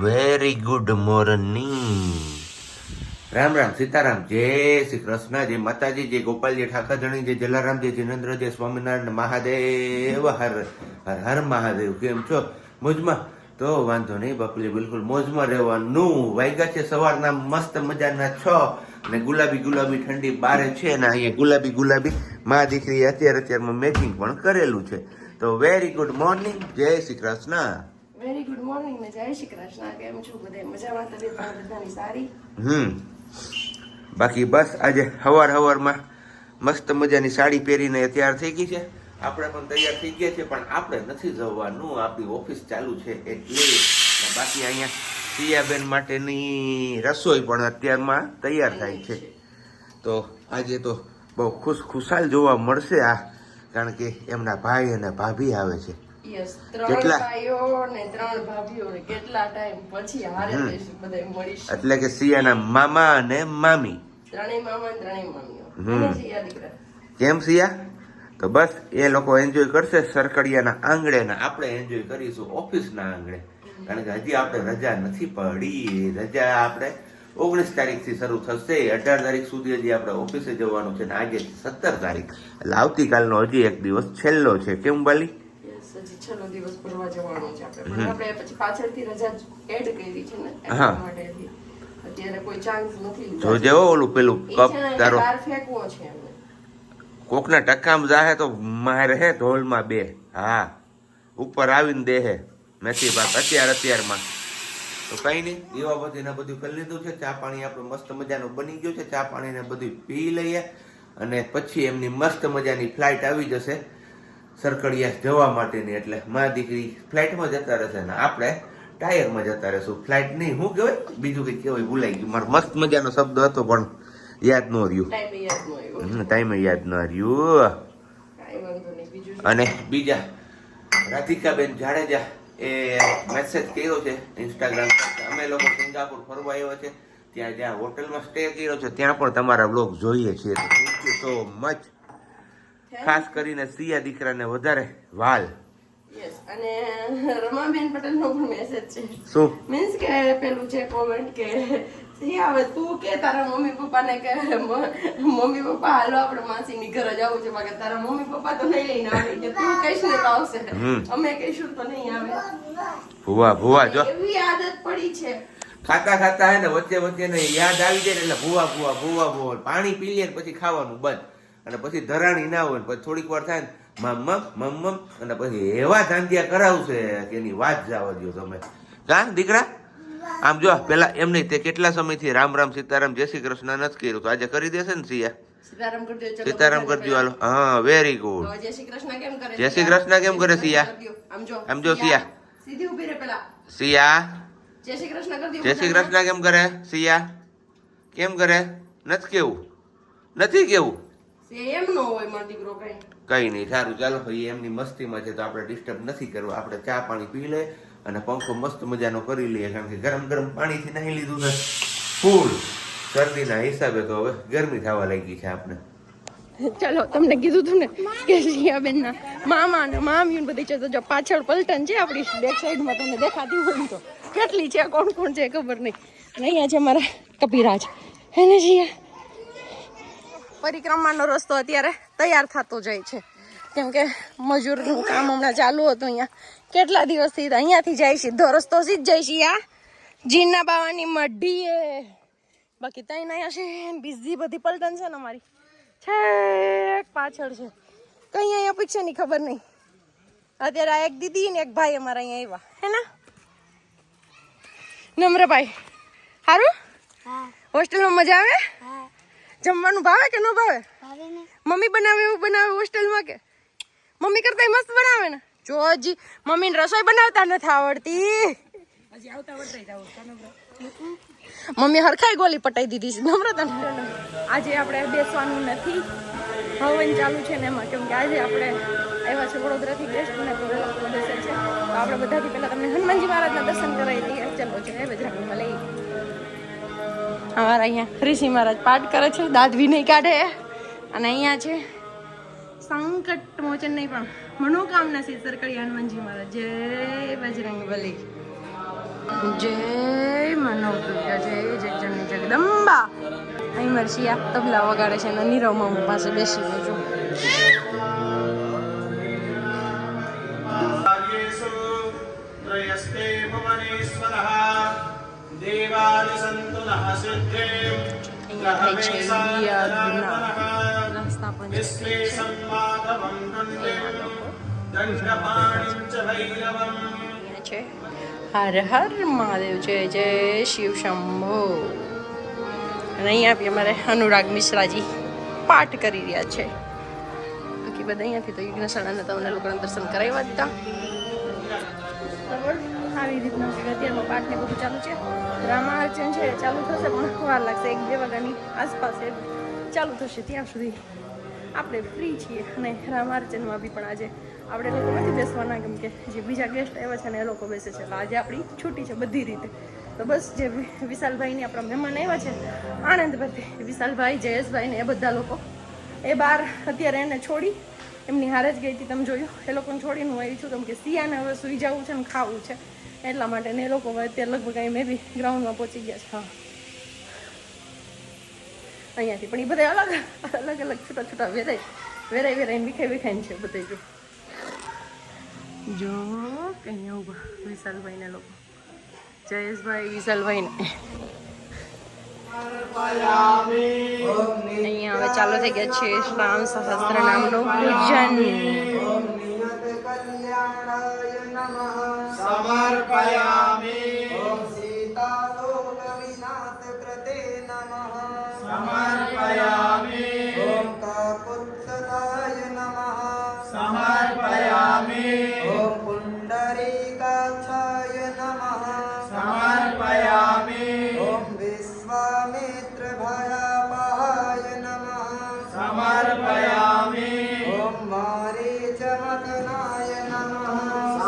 Very good morning Ram Ram, Sitaram, જય શ્રી કૃષ્ણ, જય માતાજી, જય ગોપાલજી ઠાકરધણી જય જલારામજી જિનેન્દ્ર, જય સ્વામિનારાયણ, મહાદેવ, હર હર હર મહાદેવ. કેમ છો? મોજમાં? તો વાંધો નહીં બાપલી બિલકુલ મોજમાં રહેવાનું. વાગ્યા છે સવારના મસ્ત મજાના છ અને ગુલાબી ગુલાબી ઠંડી બારે છે ને અહીંયા ગુલાબી ગુલાબી. મા દીકરી અત્યારે અત્યારમાં મેચિંગ પણ કરેલું છે. તો વેરી ગુડ મોર્નિંગ જય Shri Krishna. Very good morning ને જય શ્રી કૃષ્ણ કેમ છો બધે મજામાં તબિયત બધાની સારી હમ બાકી બસ આજે હવાર હવારમાં મસ્ત મજાની સાડી પહેરીને તૈયાર થઈ ગઈ છે. આપણે પણ તૈયાર થઈ ગયા છે, પણ આપણે નથી જવાનું. આપણી ઓફિસ ચાલુ છે એટલે બાકી અહીંયા સિયાબેન માટેની રસોઈ પણ અત્યારમાં તૈયાર થાય છે. તો આજે તો બહુ ખુશ ખુશાલ જોવા મળશે આ, કારણ કે એમના ભાઈ અને ભાભી આવે છે. યસ ત્રણ ભાઈઓ ને ત્રણ ભાભીઓ ને કેટલા ટાઈમ પછી હારે બધા મળીશું. એટલે કે સિયાના મામા અને મામી. ત્રણેય મામા મામીઓ. કેમ સિયા? તો બસ એ લોકો એન્જોય કરશે સરકડિયાના આંગણે ને આપણે એન્જોય કરીશું ઓફિસના આંગણે. કારણ કે હજી આપણે રજા નથી પડી. રજા આપણે ઓગણીસ તારીખથી શરૂ થશે. અઢાર તારીખ સુધી હજી આપણે ઓફિસે જવાનું છે ને આજે સત્તર તારીખ. એટલે આવતીકાલનો હજી એક દિવસ છેલ્લો છે. કેમ બાલી? યસ દિવસ ભરવા જવાનો છે આપણે. પણ આપણે પછી પાછળથી રજા એડ કરી છે ને હા. અત્યારે કોઈ ચાન્સ નથી. જો હો ઓલું પેલું કપ તારો. ફેંકવો છે કોકના ટકામ જાહે તો મારે હે ઢોલમાં બે. હા. ઉપર આવીને દેહે. મેથી પાક અત્યાર અત્યારમાં. તો કઈ નહીં દીવા બધી ને બધું કરી લીધું છે. ચા પાણી આપણું મસ્ત મજાનું બની ગયું છે. ચા પાણી ને બધું પી લઈએ અને પછી એમની મસ્ત મજાની ફ્લાઇટ આવી જશે. સરકડિયા જવા માટેની એટલે મા દીકરી ફ્લાઇટમાં જતા રહેશે ને આપણે ટાયરમાં જતા રહેશું. ફ્લાઇટ નહીં શું કહેવાય? બીજું કંઈ કહેવાય ભૂલાઈ ગયું. મારો મસ્ત મજાનો શબ્દ હતો પણ યાદ ન રહ્યું. ટાઈમે યાદ ન રહ્યું? અને બીજા રાધિકાબેન જાડેજા એ મેસેજ કર્યો છે ઇન્સ્ટાગ્રામ અમે લોકો સિંગાપુર ફરવા આવ્યા છે. ત્યાં જ્યાં હોટલમાં સ્ટે કર્યો છે ત્યાં પણ તમારા બ્લોગ જોઈએ છીએ. તો થેન્ક યુ સો મચ ખાસ કરીને સિયા દીકરાને વધારે વાલ. યસ અને રમાબેન પટેલ નો પણ મેસેજ છે. શું? મીન્સ કે પેલું છે કોમેન્ટ કે "સી હવે તું કે તારા મમ્મી પપ્પાને કે મમ્મી પપ્પા હાલો આપણે માસીની ઘરે જવું છે. બાકી તારા મમ્મી પપ્પા તો નહીં લઈને આવે કે તું કહીશ ને તો આવશે. અમે કહીશું તો નહીં આવે. ભુવા ભુવા જો. એવી આદત પડી છે. ખાતા ખાતા હે ને વચ્ચે વચ્ચે ને યાદ આવી જાય ને એટલે ભૂવા ભૂવા ભૂવા ભૂવા પાણી પી લે પછી ખાવાનું બંધ. અને પછી ધરાણી ના હોય પછી થોડીક વાર થાય ને મમ્મ મમ્મ અને પછી એવા ધાંધિયા કરાવશે કે એની વાત જવા દો તમે. કા દીકરા. આમ જો પેલા એમ નહીં તે કેટલા સમયથી રામ રામ સીતારામ જય શ્રી કૃષ્ણ નથી કર્યું તો આજે કરી દેશે ને સિયા સીતારામ કરજો હાલો. હા વેરી ગુડ જય શ્રી કૃષ્ણ કેમ કરે જય શ્રી કૃષ્ણ કેમ કરે સિયા? આમ જો સિયા. સીધી ઊભી રહે પેલા. સિયા જય શ્રી કૃષ્ણ કરજો જય શ્રી કૃષ્ણ કેમ કરે? સિયા કેમ કરે? નથી કેવું? નથી કેવું? એમ નો હોય મારો દીકરો કઈ. કઈ નહીં સારું ચાલો ભાઈ એમની મસ્તીમાં છે તો આપણે ડિસ્ટર્બ નથી કરવા. આપણે ચા પાણી પી લે અને પંખો મસ્ત મજાનો કરી લઈએ કારણ કે ગરમ ગરમ પાણીથી નહીં લીધું છે. ફૂલ શરદીના હિસાબે તો હવે ગરમી થવા લાગી છે આપણે. ચલો તમને કીધું તું ને કે શિયાબેન ના મામા ને મામીઓ ને બધી છે તો જો પાછળ પલટન છે આપણી બેક સાઈડમાં તમને દેખાતી હોય તો. કેટલી છે કોણ કોણ છે ખબર નહીં. અને અહીંયા છે મારા કપિરાજ હે ને શિયા પરિક્રમાનો રસ્તો અત્યારે તૈયાર થતો જાય છે. કેમ કે મજૂરનું કામ હમણાં ચાલુ હતું અહીંયા. કેટલા દિવસથી અહીંયાથી જાય સીધો રસ્તો સીધ જાય છે આ. જીના બાવાની મઢીએ બાકી ત્યાં અહીંયા છે બીજી બધી પલટન છે ને અમારી. છેક પાછળ છે. કંઈ અહીંયા પીછે ખબર નહીં. અત્યારે આ એક દીદી ને એક ભાઈ અમારા અહીંયા આવ્યા. હે ને? નમ્રભાઈ. સારું હોસ્ટેલમાં મજા આવે? જમવાનું ભાવે કે ન ભાવે? મમ્મી બનાવે એવું બનાવે હોસ્ટેલમાં કે? મમ્મી કરતા મસ્ત બનાવે ને. જો હજી મમ્મીને રસોઈ બનાવતા નથી આવડતી. મમ્મી હરખાઈ ગોલી પટાઈ દીધી છે. નમ્રતા આજે આપણે બેસવાનું નથી. હવન ચાલુ છે ને એમાં કેમ કે આજે આપણે આવ્યા છે વડોદરાથી ગેસ્ટ ને તો બેસે છે. તો આપણે બધાથી પહેલાં તમને હનુમાનજી મહારાજના દર્શન કરાવી દઈએ. ચાલો છે બજરામાં લઈ અમારા અહીંયા ઋષિ મહારાજ પાઠ કરે છે દાદવી નહીં કાઢે. અને અહીંયા છે સંકટ મોચન નહીં પણ. મનોકામના સિદ્ધ સરકડી હનુમાનજી મહારાજ. જય બજરંગ બલી. જય મનોદુર્ગા જય જગજનની જગદંબા. અહીં મરશિયા તબલા વગાડે છે અને નીરવમાં હું પાસે બેસી જો છું. યજ્ઞ રસ્તા છે. વિશ્વેશં માધવં દંડેમ દંડપાણિં ચ ભૈરવम् અહીંયા છે હર હર મહાદેવ જય જય શિવ શંભો અને અહીંયા બી અમારે અનુરાગ મિશ્રાજી પાઠ કરી રહ્યા છે. બાકી બધા અહીંયાથી તો યજ્ઞશાળાને તમને લોકોને દર્શન કરાવ્યા દીધા બરાબર આવી રીતના અત્યારમાં પાઠ ને બધું ચાલુ છે. રામાર્ચન છે, ચાલુ થશે, પણ વાર લાગશે. એક બે વાગ્યાની આસપાસ ચાલુ થશે ત્યાં સુધી. આપણે ફ્રી છીએ અને રામાર્ચનમાં બી પણ આજે આપણે લોકો નથી બેસવાના કેમ કે જે બીજા ગેસ્ટ આવ્યા છે ને એ લોકો બેસે છે. આજે આપણી છૂટી છે બધી રીતે. તો બસ જે વિશાલભાઈની આપણા મહેમાન આવ્યા છે આણંદભાઈ વિશાલભાઈ, જયેશભાઈ ને એ બધા લોકો. એ બાર અત્યારે એને છોડી એમની હારે જ ગઈ હતી. તમે જોયું, એ લોકોને છોડીને હું આવી છું. કેમ કે સિયાને હવે સુઈ જવું છે ને ખાવું છે. એટલા માટે ને લોકો અત્યારે લગભગ અહીં મેં બી ગ્રાઉન્ડમાં પહોંચી ગયા છે, હા. અહીંયાથી પણ એ બધા અલગ અલગ અલગ છૂટા છૂટા વેરાય વેરાય વેરાઈને વિખાઈ વિખાઈને છે બધા જો. જો અહીંયા વિશાલભાઈ ને લોકો. જયેશભાઈ વિશાલભાઈ ને અહીંયા હવે ચાલુ થઈ ગયા છે શ્રામ સહસ્ત્ર નામનું પૂજન. समर्पयामि ॐ सीतालोकविनाथ कृते नमः समर्पयामि ॐ काकुत्सताय नमः समर्पयामि ॐ पुण्डरीकाक्षाय नमः समर्पयामि ॐ विश्वामित्रभयापहाय नमः समर्पयामि ॐ मारीचमदनाय नमः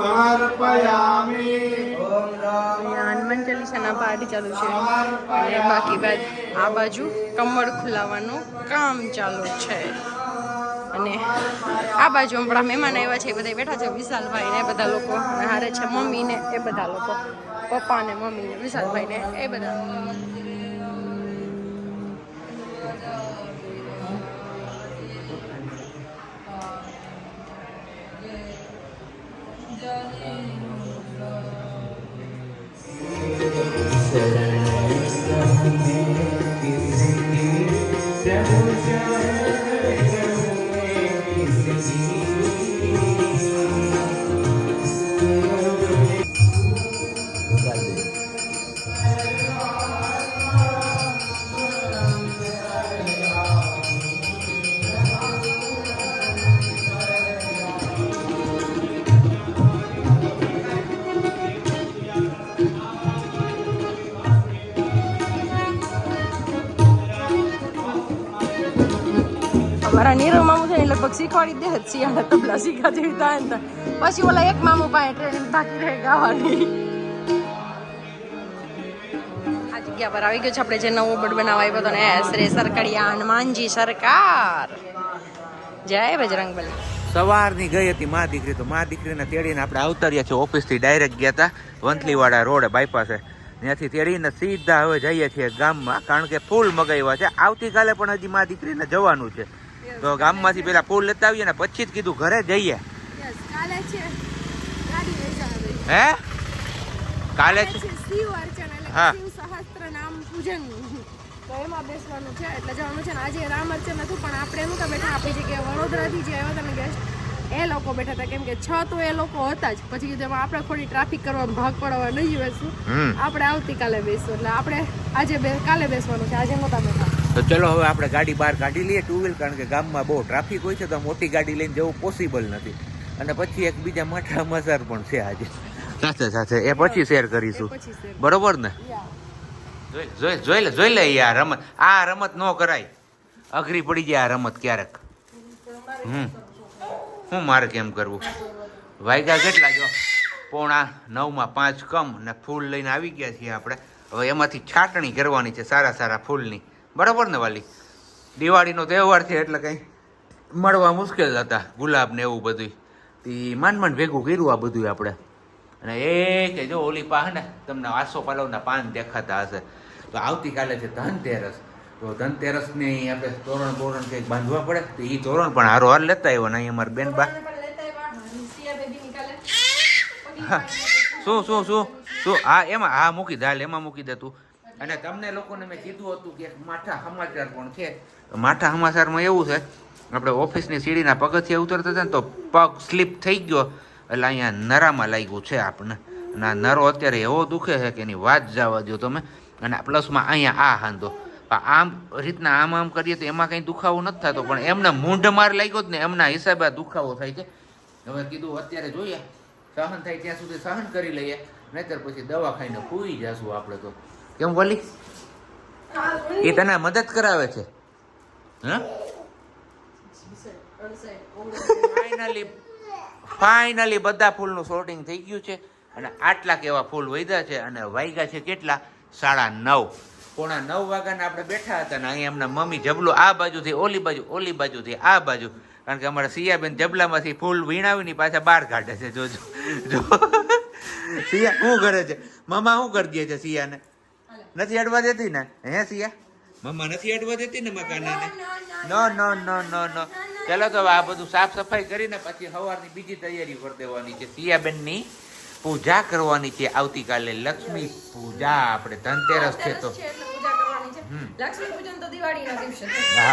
समर्पयामि હનુમાન ચાલીસાના પાઠ ચાલુ છે. અને બાકી બાદ આ બાજુ કમળ ખુલાવાનું કામ ચાલુ છે. અને આ બાજુ હમણાં મહેમાન આવ્યા છે, એ બધા બેઠા છે વિશાલભાઈ ને બધા લોકો હારે છે મમ્મી ને એ બધા લોકો પપ્પા ને મમ્મી ને વિશાલભાઈ ને એ બધા. અમારા નીરવ મામુ છે ને લગભગ શીખવાડી દે જ શિયાળા તબલા શીખા જેવી થાય ને પછી ઓલા એક મામુ પાસે ટ્રેનિંગ બાકી રહે ગાવાની. આ જગ્યા પર આવી ગયો છે આપણે જે નવો બડ બનાવવા આવ્યો હતો ને. શ્રી સરકડિયા હનુમાનજી સરકાર. જય બજરંગ બલી સવારની ગઈ હતી મા દીકરી, તો મા દીકરીને તેડીને આપણે આવતાર્યા છીએ ઓફિસથી. ડાયરેક્ટ ગયા હતા વંથલીવાડા રોડ બાયપાસે ત્યાંથી તેડીને સીધા હવે જઈએ છીએ ગામમાં, કારણ કે ફૂલ મગાવ્યા છે. આવતીકાલે પણ હજી મા દીકરીને જવાનું છે. તો ગામમાંથી પેલા ફૂલ લેતા આવીએ ને પછી જ કીધું ઘરે જઈએ. હે? કાલે છે? હા. સહસ્ત્ર નામ પૂજન તો એમાં બેસવાનું છે એટલે જવાનું છે ને આજે રામ અર્ચન હતું પણ આપણે શું તમે આપણી જગ્યાએ વડોદરાથી જે આવ્યા તમે ગેસ્ટ એ લોકો બેઠા હતા. કેમ કે છ તો એ લોકો હતા જ. પછી કીધું આપણે ખોટી ટ્રાફિક કરવાનો ભાગ પડવા નહીં બેસવું આપણે આવતીકાલે બેસવું એટલે આપણે આજે કાલે બેસવાનું છે. આજે નહોતા બેઠા તો ચલો હવે આપણે ગાડી બહાર કાઢી લઈએ ટુ વ્હીલ કારણ કે ગામમાં બહુ ટ્રાફિક હોય છે તો મોટી ગાડી લઈને જવું પોસિબલ નથી. અને પછી એક બીજા માઠા મસાર પણ છે આજે. સાથે સાથે એ પછી શેર કરીશું. બરોબર ને? જોઈ જોઈ જોઈ લે જોઈ લે આ રમત. આ રમત ન કરાય. અઘરી પડી જાય આ રમત ક્યારેક. હમ. હું મારે કેમ કરવું? વાયગા કેટલા જો? પોણા નવમાં પાંચ કમ ને ફૂલ લઈને આવી ગયા છીએ આપણે. હવે એમાંથી છાટણી કરવાની છે સારા સારા ફૂલની. બરાબર ને વાલી? દિવાળીનો તહેવાર છે એટલે કંઈ મળવા મુશ્કેલ હતા, ગુલાબ ને એવું બધું તે માંડ માંડ ભેગું કર્યું આ બધું આપણે. અને એ કે જો ઓલી પાહ ને, તમને આસો પાલવના પાન દેખાતા હશે. તો આવતીકાલે છે ધનતેરસ. તો ધનતેરસની આપણે તોરણ બોરણ કંઈક બાંધવા પડે. તો એ તોરણ પણ હારો હાર લેતા આવ્યો ને અહીં અમારા બેન બા. શું શું શું? શું? હા એમાં હા મૂકી દે, હાલ એમાં મૂકી દે તું. અને તમને લોકોને મેં કીધું હતું કે માઠા સમાચાર પણ છે. માઠા સમાચારમાં એવું છે, આપણે ઓફિસની સીડીના પગથિયા ઉતરતા હતા ને તો પગ સ્લીપ થઈ ગયો, એટલે અહીંયા નરામાં લાગ્યું છે આપણને. અને આ નરો અત્યારે એવો દુખે છે કે એની વાત જવા દો તમે. અને પ્લસમાં અહીંયા આ હાંધો. આમ રીતના આમ આમ કરીએ તો એમાં કંઈ દુખાવો નથી થતો, પણ એમને મૂંઢ માર લાગ્યો જ ને, એમના હિસાબે આ દુખાવો થાય છે. હવે કીધું અત્યારે જોઈએ, સહન થાય ત્યાં સુધી સહન કરી લઈએ, નહીતર પછી દવા ખાઈને ખૂઈ જશું આપણે તો. કેમ બોલી? એ તને મદદ કરાવે છે. હા? ફાઇનલી ફાઇનલી બધા ફૂલનું શોર્ટિંગ થઈ ગયું છે અને આટલા કેવા ફૂલ વધ્યા છે અને વાગ્યા છે કેટલા? સાડા નવ. પોણા નવ વાગ્યાના આપણે બેઠા હતા ને અહીંયા એમના મમ્મી જબલું આ બાજુથી, ઓલી બાજુ, ઓલી બાજુથી, આ બાજુ. કારણ કે અમારા સિયાબેન જબલામાંથી ફૂલ વીણાવીને પાછા બહાર કાઢે છે. જોજો. જો. સિયા, શું કરે છે? મામા શું કરી દે છે સિયાને? નથી અડવા દેતી ને? હે સિયા મમ્મા નથી અડવા દેતી ને મકાનાને? નો નો નો નો નો ચાલો તો આ બધું સાફ સફાઈ કરીને પછી સવારની બીજી તૈયારી કરી દેવાની છે. સિયાબેનની પૂજા કરવાની છે આવતીકાલે. લક્ષ્મી પૂજા. આપણે ધનતેરસ છે તો. પૂજા કરવાની છે. લક્ષ્મી પૂજન તો દિવાળીના દિવસે. હા.